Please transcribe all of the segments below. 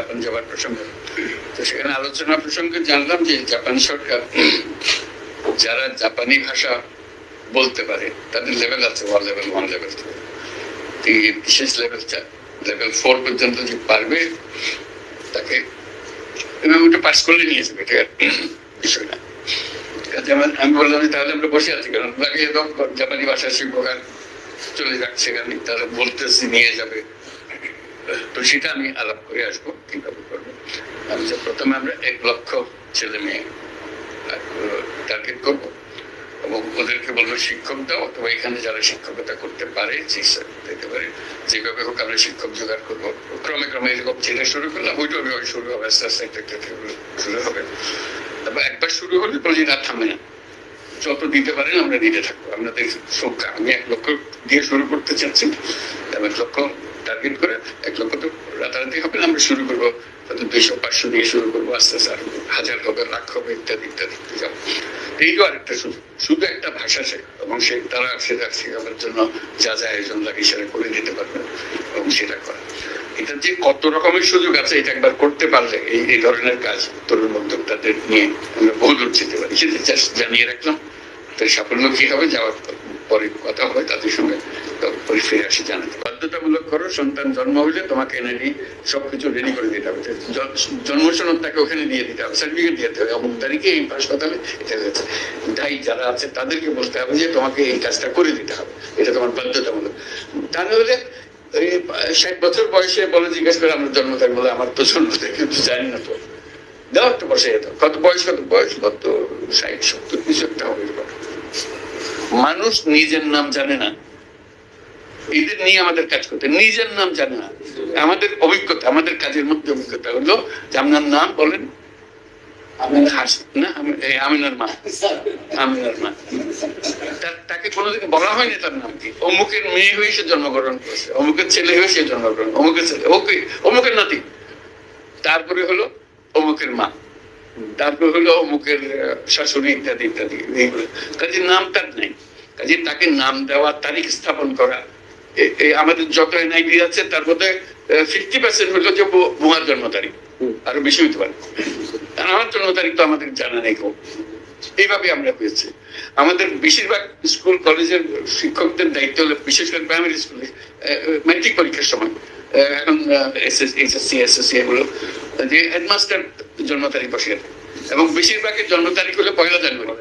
Japan যাওয়ার প্রসঙ্গে। তো সেখানে আলোচনা প্রসঙ্গে জানলাম যে জাপান সরকার যারা জাপানি ভাষা বলতে পারে, তাদের লেভেল আছে ওয়ান লেভেল ওয়ান লেভেল বিশেষ লেভেল লেভেল ফোর পর্যন্ত যে পারবে, তাকে ওটা পাস করলে নিয়ে যাবে, এটা বিষয় না। কাজে আমি বললাম তাহলে আমরা বসে আছি, কারণ তাকে জাপানি ভাষা শিল্পকার চলে যাচ্ছে, সেখানে তারা বলতেছি নিয়ে যাবে। তো সেটা আমি আলাপ করে আসব কীভাবে করব। যে প্রথমে আমরা এক লক্ষ ছেলে মেয়ে টার্গেট করব। এবং ওদেরকে বলব, শিক্ষক দাও, অথবা এখানে যারা শিক্ষকতা করতে পারে দিতে পারে। যেভাবে হোক আমরা শিক্ষক জোগাড় করব। ক্রমে ক্রমে এরকম যেটা শুরু করলাম, ওইটা ওইভাবে শুরু হবে, আস্তে আস্তে একটা একটা শুরু হবে। তারপর একবার শুরু হলে প্রতিদিন আর থামবে না। যত দিতে পারেন, আমরা দিতে থাকব। আপনাদের সংখ্যা, আমি এক লক্ষ দিয়ে শুরু করতে চাচ্ছি এক লক্ষ টার্গেট করে এক লক্ষ তো রাতারাতি হবে না, আমরা শুরু করব হয়তো দুইশো পাঁচশো দিয়ে শুরু করব, আস্তে আস্তে আর হাজার হবে, লাখ হবে, ইত্যাদি ইত্যাদি যাব এইটাও আরেকটা শুধু শুধু একটা ভাষা শেখ এবং সে, তারা সেটা শেখাবার জন্য যা যা আয়োজন লাগে সেটা করে দিতে পারবে এবং সেটা করা। এটা যে কত রকমের সুযোগ আছে, এটা একবার করতে পারলে এই এই ধরনের কাজ তরুণ উদ্যোক্তাদের নিয়ে আমরা বহু দূর যেতে পারি। সেটা জানিয়ে রাখলাম। তো সাফল্য কি হবে, যাওয়ার পরে কথা হয় তাদের সঙ্গে পরে ফিরে আসে জানাতে। বাধ্যতামূলক করো, সন্তান জন্ম হইলে তোমাকে এনে সবকিছু রেডি করে দিতে হবে। জন্ম সনদ তাকে ওখানে দিয়ে দিতে হবে সার্টিফিকেট দিতে হবে। অমুক তারিখে এই হাসপাতালে তাই যারা আছে তাদেরকে বলতে হবে যে তোমাকে এই কাজটা করে দিতে হবে। এটা তোমার বাধ্যতামূলক। তা নাহলে ষাট বছর বয়সে বলে জিজ্ঞেস করে, আমার জন্ম তাই বলে আমার তো জন্ম তাই কিন্তু জানি না তো। দাও একটা বসে যেত কত বয়স কত বয়স? কত ষাট, সত্তর কিছু একটা হবে। মানুষ নিজের নাম জানে না। এদের নিয়ে আমাদের কাজ করতে নিজের নাম জানে না। আমাদের অভিজ্ঞতা, আমাদের কাজের মধ্যে অভিজ্ঞতা হলো যে আপনার নাম বলেন। হাস- না, আমি- এই আমিনার মা। আমিনার মা। তাকে কোনোদিন বলা হয়নি তার নাম কি। অমুকের মেয়ে সে জন্মগ্রহণ করেছে। অমুকের ছেলে সে জন্মগ্রহণ অমুকের ছেলে ওকে অমুকের নাতি। তারপরে হলো অমুকের মা। তারপর হলো অমুকের শাশুড়ি ইত্যাদি ইত্যাদি কাজে নাম তার নেই। কাজে তাকে নাম দেওয়া তারিখ স্থাপন করা এই আমাদের যত এনআইডি আছে তার মধ্যে ফিফটি পার্সেন্ট হলো যে বুয়ার জন্ম তারিখ। আরও বেশি হইতে পারে। আমার জন্ম তারিখ তো আমাদের জানা নেই কেউ। এইভাবে আমরা পেয়েছি। আমাদের বেশিরভাগ স্কুল কলেজের শিক্ষকদের দায়িত্ব হলো বিশেষ করে প্রাইমারি স্কুলে ম্যাট্রিক পরীক্ষার সময়। এখন এইচএসসি এসএসসি এগুলো। যে হেডমাস্টার জন্ম তারিখ বসে এবং বেশিরভাগের জন্ম তারিখ হলো পয়লা জানুয়ারি।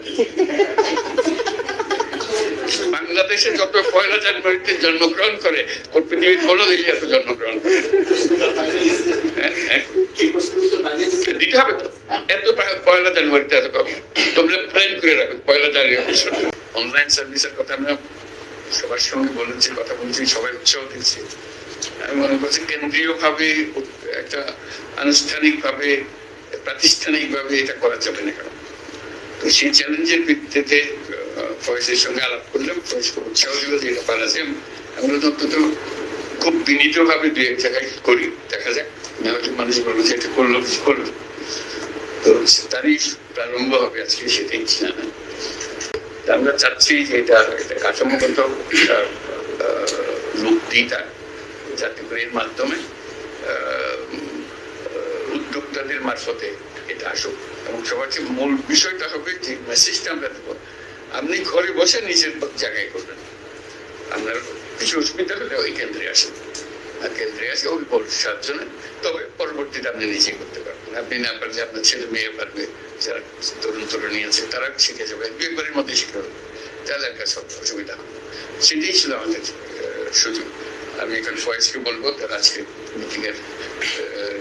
বাংলাদেশে যত পয়লা জানুয়ারিতে জন্মগ্রহণ করে ওর পৃথিবীর কোনো দেশে এত জন্মগ্রহণ করে হ্যাঁ, হ্যাঁ। দিতে হবে তো। এত পয়লা জানুয়ারিতে এত কম। তোমরা প্ল্যান করে রাখো পয়লা জানুয়ারি অনলাইন সার্ভিসের কথা আমরা সবার সঙ্গে বলেছি কথা বলছি সবাই উৎসাহ দিচ্ছি। আমি মনে করছি কেন্দ্রীয় ভাবে একটা আনুষ্ঠানিক ভাবে প্রাতিষ্ঠানিক ভাবে এটা করা যাবে না কেন? তো সেই চ্যালেঞ্জের ভিত্তিতে ফয়েজের সঙ্গে আলাপ করলাম ফয়েজ খুব উৎসাহ দিল যে এটা পারা যায় আমরা অন্তত খুব বিনীত ভাবে দু এক জায়গায় করি। দেখা যাক নাহলে মানুষ বলব যে এটা করল কিছু করল। তো তারই প্রারম্ভ হবে আজকে সেটাই তা আমরা চাচ্ছি যে এটা কাঠামোগত একটা, আহ, লোক দিতা যাতে করে এর মাধ্যমে উদ্যোক্তাদের মারফতে এটা আসুক। এবং সবার চেয়ে মূল বিষয়টা হবে যে মেসেজটা আমরা দেবো। আপনি ঘরে বসে নিজের জায়গায় করবেন। আপনার কিছু অসুবিধা হলে ওই কেন্দ্রে আসেন। আর কেন্দ্রে আসে ওই সাতজনে তবে পরবর্তীতে আপনি নিজেই করতে পারবেন। আপনি না পারলে আপনার ছেলে মেয়ে পারবে, যারা তরুণ তরুণী আছে তারা শিখে যাবে। এক একবারের মধ্যে শিখে যাবে। তাহলে আর কাছে অসুবিধা হবে। সেটাই ছিল আমাদের সুযোগ। আমি এখন ফয়েজকে বলব তার আজকে মিটিং এর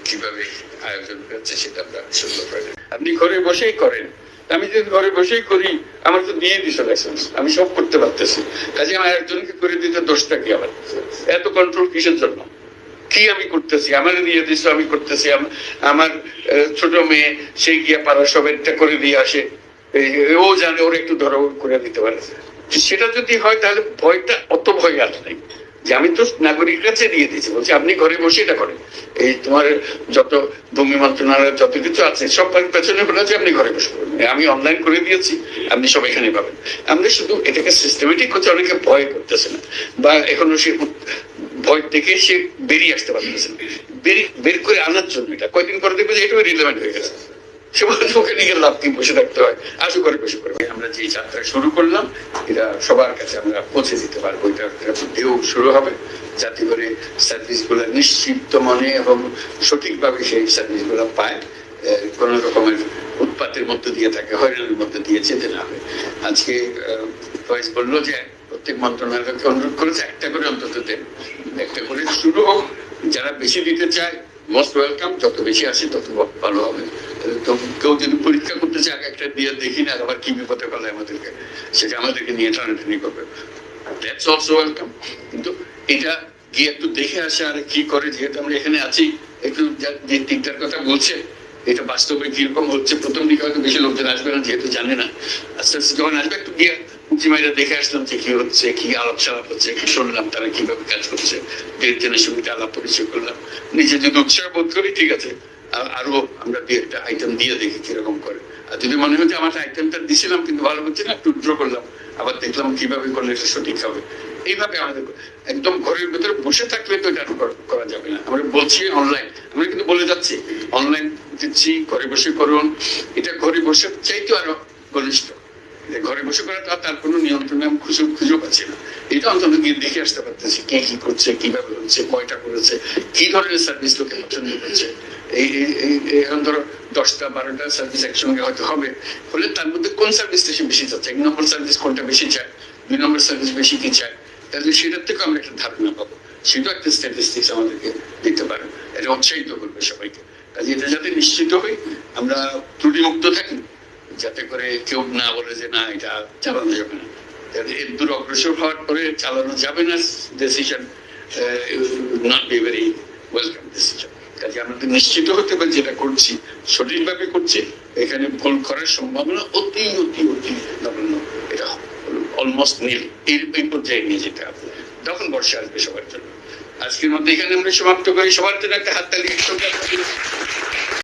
কীভাবে আয়োজন হচ্ছে সেটা আমরা সুন্দর করে আপনি ঘরে বসেই করেন। আমি যদি ঘরে বসেই করি, আমার তো দিয়ে দিছে লাইসেন্স আমি সব করতে পারতেছি। কাজে আমার একজনকে করে দিতে দোষটা কি আমার? এত কন্ট্রোল কিসের জন্য? কি আমি করতেছি? আমার দিয়ে দিস আমি করতেছি। আমার ছোট মেয়ে, সে গিয়া পাড়া সব একটা করে দিয়ে আসে। ও জানে, ওর একটু ধরো করে দিতে পারে। সেটা যদি হয়, তাহলে ভয়টা অত ভয় আর নাই। যে আমি তো নাগরিক কাছে দিয়ে দিয়েছি। বলছি, আপনি ঘরে বসে এটা করেন। এই তোমার যত ভূমি মন্ত্রণালয়ের যত কিছু আছে, সব পেছনে বলে যে আপনি ঘরে বসে করবেন আমি অনলাইন করে দিয়েছি, আপনি সব এখানে পাবেন। আমরা শুধু এটাকে সিস্টেমেটিক হচ্ছে অনেকে ভয় করতেছে না। বা এখনও সে ভয় থেকে সে বেরিয়ে আসতে পারতেছে না। বের করে আনার জন্য এটা। কয়দিন পরে দেখবে যে এটাও রিলেভেন্ট হয়ে গেছে। লাভ বসে থাকতে হয়। বসে আমরা যে যাত্রা শুরু করলাম, এটা সবার কাছে আমরা পৌঁছে দিতে পারব। এটা শুরু হবে। যাতে করে নিশ্চিত মনে এবং সঠিকভাবে সেই সার্ভিসগুলো পায় কোনো রকমের উৎপাতের মধ্যে দিয়ে থাকে, হয়রানির মধ্যে দিয়ে যেতে না হবে আজকে ভয়েস বলল যে প্রত্যেক মন্ত্রণালয়কে অনুরোধ করেছে, একটা করে অন্তত দেন। একটা করে শুরু হোক। যারা বেশি দিতে চায় মোস্ট ওয়েলকাম যত বেশি আসে, তত ভালো হবে। কেউ যদি পরীক্ষা করতে চায় একটা দিয়ে দেখি না, আবার কি বিপদে ফেলে আমাদেরকে? সেটা আমাদেরকে নিয়ে টানাটানি করবে। দ্যাটস অলসো ওয়েলকাম কিন্তু এটা গিয়ে একটু দেখে আসে, আর কি করে, যেহেতু আমরা এখানে আছি, একটু যে তিনটার কথা বলছে, এটা বাস্তবে কীরকম হচ্ছে, প্রথম দিকে হয়তো বেশি লোকজন আসবে না, যেহেতু জানে না। আস্তে আস্তে যখন আসবে, একটু গিয়ে উঁচিমাইরা দেখে আসলাম যে কি হচ্ছে, কি আলাপ সালাপ হচ্ছে, কি শুনলাম তারা কীভাবে কাজ করছে। ডিরেক্টরের সঙ্গে আলাপ পরিচয় করলাম। নিজে যদি উৎসাহ বোধ করি, ঠিক আছে। আর- আমরা দুই একটা আইটেম দিয়ে দেখি কীরকম করে। আর যদি মনে যে আমার আইটেমটা দিছিলাম কিন্তু ভালো হচ্ছে না, একটু ড্র করলাম। আবার দেখলাম কীভাবে করলে এটা সঠিক হবে। এইভাবে আমাদের একদম ঘরের বসে থাকলে তো এটা করা- যাবে না। আমরা বলছি অনলাইন আমরা কিন্তু বলে যাচ্ছি অনলাইন দিচ্ছি, ঘরে বসে করুন। এটা ঘরে বসে চাইতো আরও ঘনিষ্ঠ। ঘরে বসে করা তো তার কোনো নিয়ন্ত্রণে আমি খুঁজে পাচ্ছি না। এটা অন্তত গিয়ে দেখে আসতে পারতেছি কে কি করছে, কীভাবে হচ্ছে, কয়টা করেছে, কি ধরনের সার্ভিস লোকে পছন্দ করছে। এই এখন ধরো দশটা, বারোটা সার্ভিস একসঙ্গে হয়তো হবে। হলে তার মধ্যে কোন সার্ভিসটা বেশি চাচ্ছে এক নম্বর সার্ভিস কোনটা বেশি চায়? দুই নম্বর সার্ভিস বেশি কি চায়? তাহলে সেটার থেকে আমরা একটা ধারণা পাবো। একটা স্ট্যাটিস্টিক্স আমাদেরকে দিতে পারে। এটা উৎসাহিত করবে সবাইকে। কাজে এটা যাতে নিশ্চিত হই, আমরা ত্রুটি ত্রুটিমুক্ত থাকি, যাতে করে কেউ না বলে যে, না, এটা চালানো যাবে না। এর দূর অগ্রসর হওয়ার পরে চালানো যাবে না decision not be very welcome decision কাজে আমাদের নিশ্চিত হতে পারি যেটা করছি, সঠিকভাবে করছে। এখানে ভুল করার সম্ভাবনা অতি অতি অতি নগণ্য। এটা অলমোস্ট নীল এর এই পর্যায়ে নিয়ে যেতে হবে। তখন বর্ষা আসবে সবার জন্য। আজকের মধ্যে এখানে আমরা সমাপ্ত করি। সবার জন্য একটা হাততালি। আমরা।